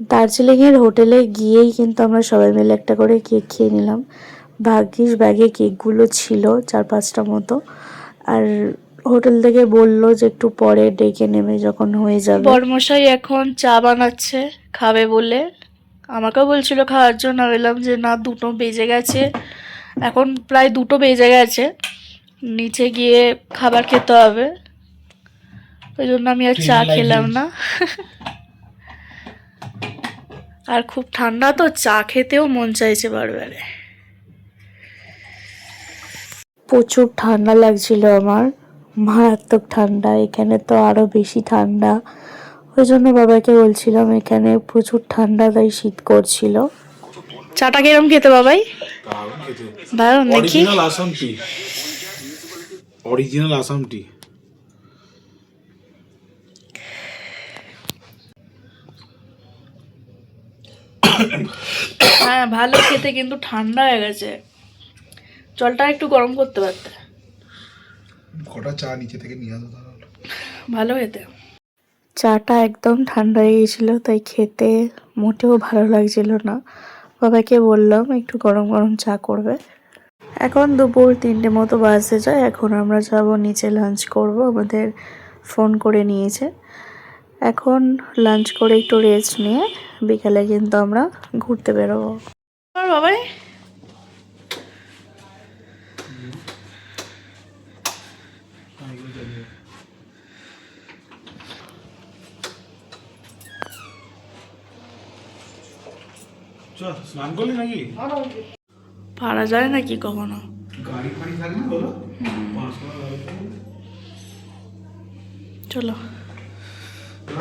দার্জিলিংয়ের হোটেলে গিয়েই কিন্তু আমরা সবাই মিলে একটা করে কেক খেয়ে নিলাম। ভাগ্যিস ব্যাগে কেকগুলো ছিল চার পাঁচটা মতো। আর হোটেল থেকে বলল যে একটু পরে ডেকে নেমে যখন হয়ে যাবে। বরমশাই এখন চা বানাচ্ছে খাবে বলে। আমাকেও বলছিল খাওয়ার জন্য। বললাম যে না দুটো বেজে গেছে। এখন প্রায় দুটো বেজে গেছে। নিচে গিয়ে খাবার খেতে হবে। ওই জন্য আমি আর চা খেলাম না। আর খুব ঠান্ডা তো চা খেতেও মন চাইছে বারবারে। প্রচুর ঠান্ডা লাগছিল আমার মারাত্মক ঠান্ডা এখানে তো আরও বেশি ঠান্ডা। ওই জন্য বাবাকে বলছিলাম এখানে প্রচুর ঠান্ডা তাই শীত করছিল। চাটা কিরম খেতে বাবাই? দারুণ খেতে। দারুণ দেখি original Assam tea original Assam tea হ্যাঁ ভালো খেতে কিন্তু ঠান্ডা হয়ে গেছে। জলটা একটু গরম করতে পারতে। কটা চা নিচে থেকে নিয়ে আসো তাহলে। ভালো খেতে। চাটা একদম ঠান্ডা হয়ে গেছিল তাই খেতে মোটেও ভালো লাগছিল না। বাবাকে বললাম একটু গরম গরম চা করবে। এখন দুপুর তিনটে মতো বাজতে যায় এখন আমরা যাব নিচে লাঞ্চ করব। আমাদের ফোন করে নিয়েছে। এখন লাঞ্চ করে একটু রেস্ট নিয়ে বিকালে কিন্তু আমরা ঘুরতে বেরোবো। আর বাবাই? স্নান করলি নাকি? পারা যায় নাকি কখনো? গাড়ি ফাড়ি থাকে না বলো। পাঁচশো টাকা গাড়ি থাকে। চলো হ্যাঁ, ওরা আসো। দেখো মাথা দাম হ্যাঁ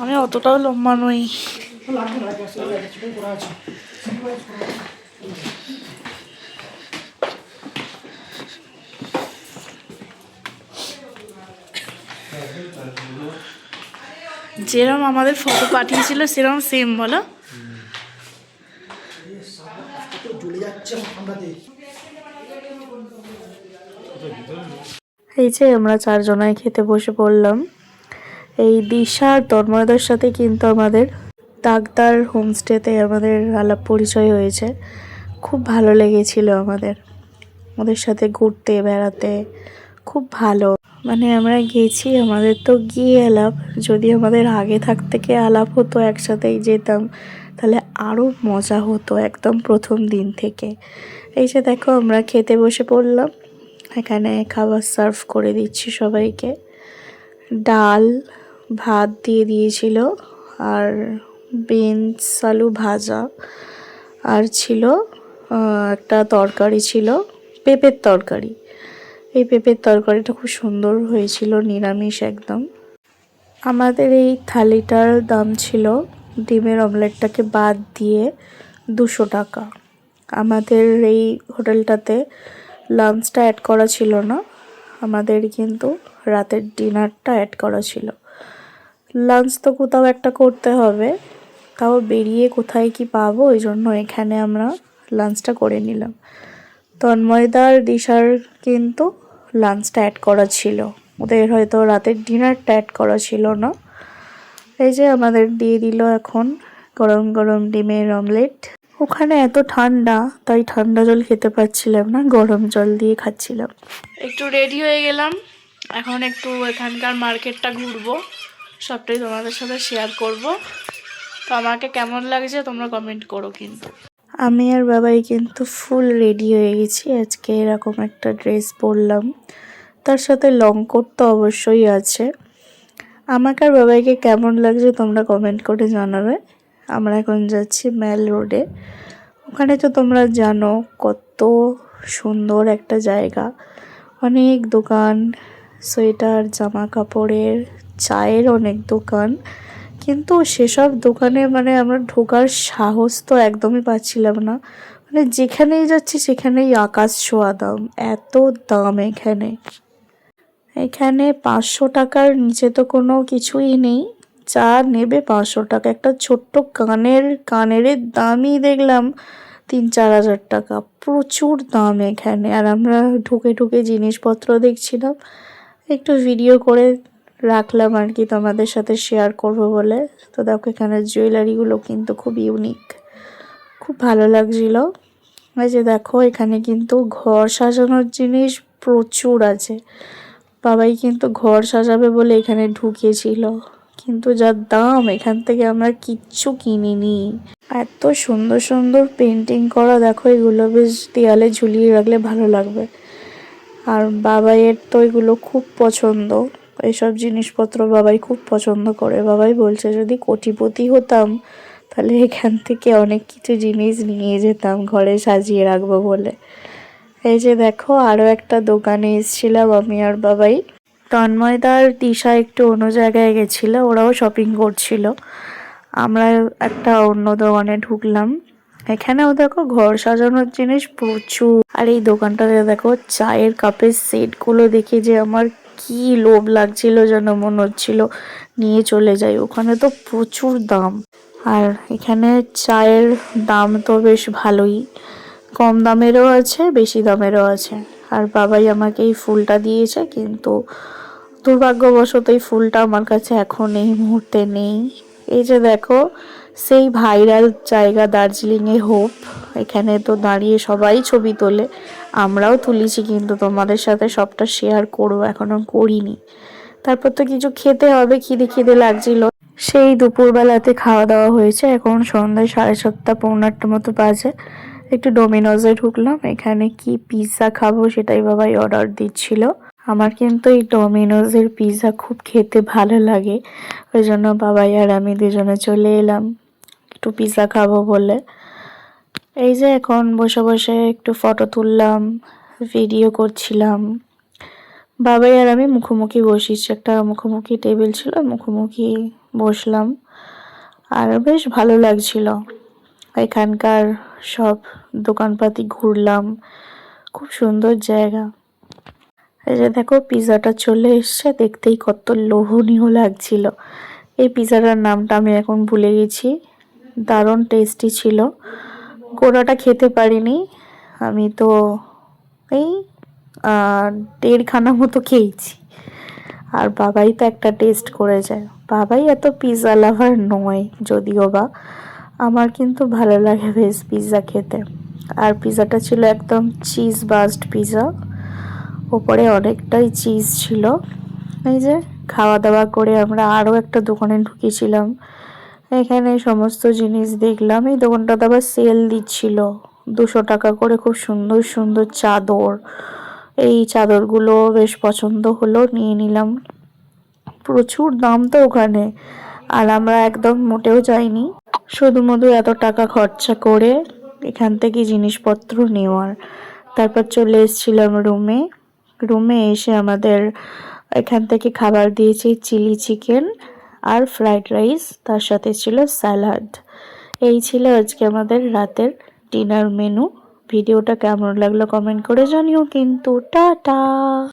আমি অতটাও লম্বা নই। যেরম আমাদের ফটো পাঠিয়েছিল, সেরম সেম বলো। এই যে আমরা চারজনায় খেতে বসে পড়লাম। এই দিশার তন্ময়দার সাথে কিন্তু আমাদের দাগদার হোমস্টেতে আমাদের আলাপ পরিচয় হয়েছে। খুব ভালো লেগেছিল আমাদের। ওদের সাথে ঘুরতে, বেড়াতে, খুব ভালো। মানে আমরা গেছি, আমাদের তো গিয়ে আলাপ। যদি আমাদের আগে থাক থেকে আলাপ হতো, একসাথেই যেতাম, তাহলে আরও মজা হতো একদম প্রথম দিন থেকে। এই যে দেখো, আমরা খেতে বসে পড়লাম। এখানে খাবার সার্ভ করে দিচ্ছি সবাইকে। ডাল, ভাত দিয়ে দিয়েছিল, আর বিনস, আলু ভাজা। আর ছিল একটা তরকারি ছিল, পেঁপের তরকারি। এই পেঁপের তরকারিটা খুব সুন্দর হয়েছিল, নিরামিষ একদম। আমাদের এই থালিটার দাম ছিল ডিমের অমলেটটাকে বাদ দিয়ে দুশো টাকা। আমাদের এই হোটেলটাতে লাঞ্চটা অ্যাড করা ছিল না, আমাদের কিন্তু রাতের ডিনারটা অ্যাড করা ছিল। লাঞ্চ তো কোথাও একটা করতে হবে, তাও বেরিয়ে কোথায় কি পাবো, ওই জন্য এখানে আমরা লাঞ্চটা করে নিলাম। তন্ময়দার দিশার কিন্তু লাঞ্চটা অ্যাড করা ছিল। ওদের হয়তো রাতের ডিনারটা অ্যাড করা ছিল না। এই যে আমাদের দিয়ে দিল এখন গরম গরম ডিমের অমলেট ওখানে এত ঠান্ডা, তাই ঠান্ডা জল খেতে পারছিলাম না, গরম জল দিয়ে খাচ্ছিলাম। একটু রেডি হয়ে গেলাম। এখন একটু এখানকার মার্কেটটা ঘুরবো। সবটাই তোমাদের সাথে শেয়ার করব। তো আমাকে কেমন লাগছে তোমরা কমেন্ট করো কিন্তু। আমি আর বাবাই কিন্তু ফুল রেডি হয়ে গেছি। আজকে এরকম একটা ড্রেস পরলাম। তার সাথে লং কোট তো অবশ্যই আছে। আমাকে আর বাবাইকে কেমন লাগছে তোমরা কমেন্ট করে জানাবে। আমরা এখন যাচ্ছি ম্যাল রোডে ওখানে তো তোমরা জানো কত সুন্দর একটা জায়গা। অনেক দোকান, সোয়েটার জামা কাপড়ের চায়ের অনেক দোকান। কিন্তু সেসব দোকানে মানে আমরা ঢোকার সাহস তো একদমই পাচ্ছিলাম না। মানে যেখানেই যাচ্ছি সেখানেই আকাশ ছোঁয়া দাম, এত দাম এখানে। এখানে পাঁচশো টাকার নিচে তো কোনো কিছুই নেই। চা নেবে পাঁচশো টাকা। একটা ছোট্ট কানের কানের দামই দেখলাম তিন চার হাজার টাকা। প্রচুর দাম এখানে। আর আমরা ঢুকে ঢুকে জিনিসপত্র দেখছিলাম। একটু ভিডিও করে রাখলাম আর কি তোমাদের সাথে শেয়ার করব বলে। তো দেখো এখানে জুয়েলারিগুলো কিন্তু খুব ইউনিক খুব ভালো লাগছিল। এই যে দেখো এখানে কিন্তু ঘর সাজানোর জিনিস প্রচুর আছে। বাবাই কিন্তু ঘর সাজাবে বলে এখানে ঢুকেছিল। কিন্তু যা দাম, এখান থেকে আমরা কিচ্ছু কিনিনি। এত সুন্দর সুন্দর পেন্টিং করা, দেখো এগুলো বেশ দেয়ালে ঝুলিয়ে রাখলে ভালো লাগবে। আর বাবাইয়ের তো এগুলো খুব পছন্দ। এইসব জিনিসপত্র বাবাই খুব পছন্দ করে। বাবাই বলছে, যদি কোটিপতি হতাম, তাহলে এখান থেকে অনেক কিছু জিনিস নিয়ে যেতাম, ঘরে সাজিয়ে রাখব বলে। এই যে দেখো আরও একটা দোকানে এসেছিলাম আমি আর বাবাই। তন্ময়দার দিশা একটু অন্য জায়গায় গেছিল, ওরাও শপিং করছিল। আমরা একটা অন্য দোকানে ঢুকলাম। এখানেও দেখো, ঘর সাজানোর জিনিস প্রচুর। আর এই দোকানটাতে দেখো, চায়ের কাপের সেটগুলো দেখে যে আমার কি লোভ লাগছিল যেন মনে হচ্ছিল নিয়ে চলে যাই। ওখানে তো প্রচুর দাম। আর এখানে চায়ের দাম তো বেশ ভালোই। কম দামেরও আছে, বেশি দামেরও আছে। আর বাবাই আমাকে এই ফুলটা দিয়েছে, কিন্তু দুর্ভাগ্যবশত এই ফুলটা আমার কাছে এখন এই মুহূর্তে নেই। এই যে দেখো, সেই ভাইরাল জায়গা দার্জিলিংয়ে হোপ। এখানে তো দাঁড়িয়ে সবাই ছবি তোলে। আমরাও তুলেছি, কিন্তু তোমাদের সাথে সবটা শেয়ার করব, এখনও করিনি। তারপর তো কিছু খেতে হবে, খিদে খিদে লাগছিল। সেই দুপুরবেলাতে খাওয়া দাওয়া হয়েছে, এখন সন্ধ্যায় সাড়ে সাতটা পৌনে আটটা মতো বাজে। একটু ডোমিনোজে ঢুকলাম, এখানে কি পিৎজা খাব সেটাই বাবাই অর্ডার দিচ্ছিল। আমার কিন্তু এই ডোমিনোজের পিৎজা খুব খেতে ভালো লাগে, ওই জন্য বাবাই আর আমি দুজনে চলে এলাম। একটু পিৎজা খাব বলে। এই যে এখন বসে বসে একটু ফটো তুললাম ভিডিও করছিলাম। বাবাই আর আমি মুখোমুখি বসিয়েছি একটা মুখোমুখি টেবিল ছিল, মুখোমুখি বসলাম। আর বেশ ভালো লাগছিল। এখানকার সব দোকানপাতি ঘুরলাম, খুব সুন্দর জায়গা। এই যে দেখো পিৎজাটা চলে এসছে, দেখতেই কত লোভনীয় লাগছিল। এই পিৎজাটার নামটা আমি এখন ভুলে গেছি, দারুণ টেস্টি ছিল। গোড়াটা খেতে পারিনি। আমি তো এই দেড়খানা মতো খেয়েছি। আর বাবাই তো একটা টেস্ট করে যায় বাবাই এত পিৎজা লাভার নয় যদিও বা। আমার কিন্তু ভালো লাগে বেশ পিৎজা খেতে। আর পিৎজাটা ছিল একদম চিজ বাস্ট পিৎজা ওপরে অনেকটাই চিজ ছিল। এই যে খাওয়া দাওয়া করে আমরা আরও একটা দোকানে ঢুকেছিলাম। এখানে সমস্ত জিনিস দেখলাম। এই দোকানটাতে আবার সেল দিচ্ছিল। দুশো টাকা করে খুব সুন্দর সুন্দর চাদর। এই চাদরগুলো বেশ পছন্দ হলো, নিয়ে নিলাম। প্রচুর দাম তো ওখানে, আর আমরা একদম মোটেও যাইনি। শুধুমাত্র এত টাকা খরচা করে এখান থেকে জিনিসপত্র নেওয়ার। তারপর চলে এসেছিলাম রুমে। রুমে এসে আমাদের এখান থেকে খাবার দিয়েছে, চিলি চিকেন। আর ফ্রাইড রাইস, তার সাথে ছিল স্যালাড। এই ছিল আজকে আমাদের রাতের ডিনার মেনু। ভিডিওটা কেমন লাগল কমেন্ট করে জানিও কিন্তু। টাটা!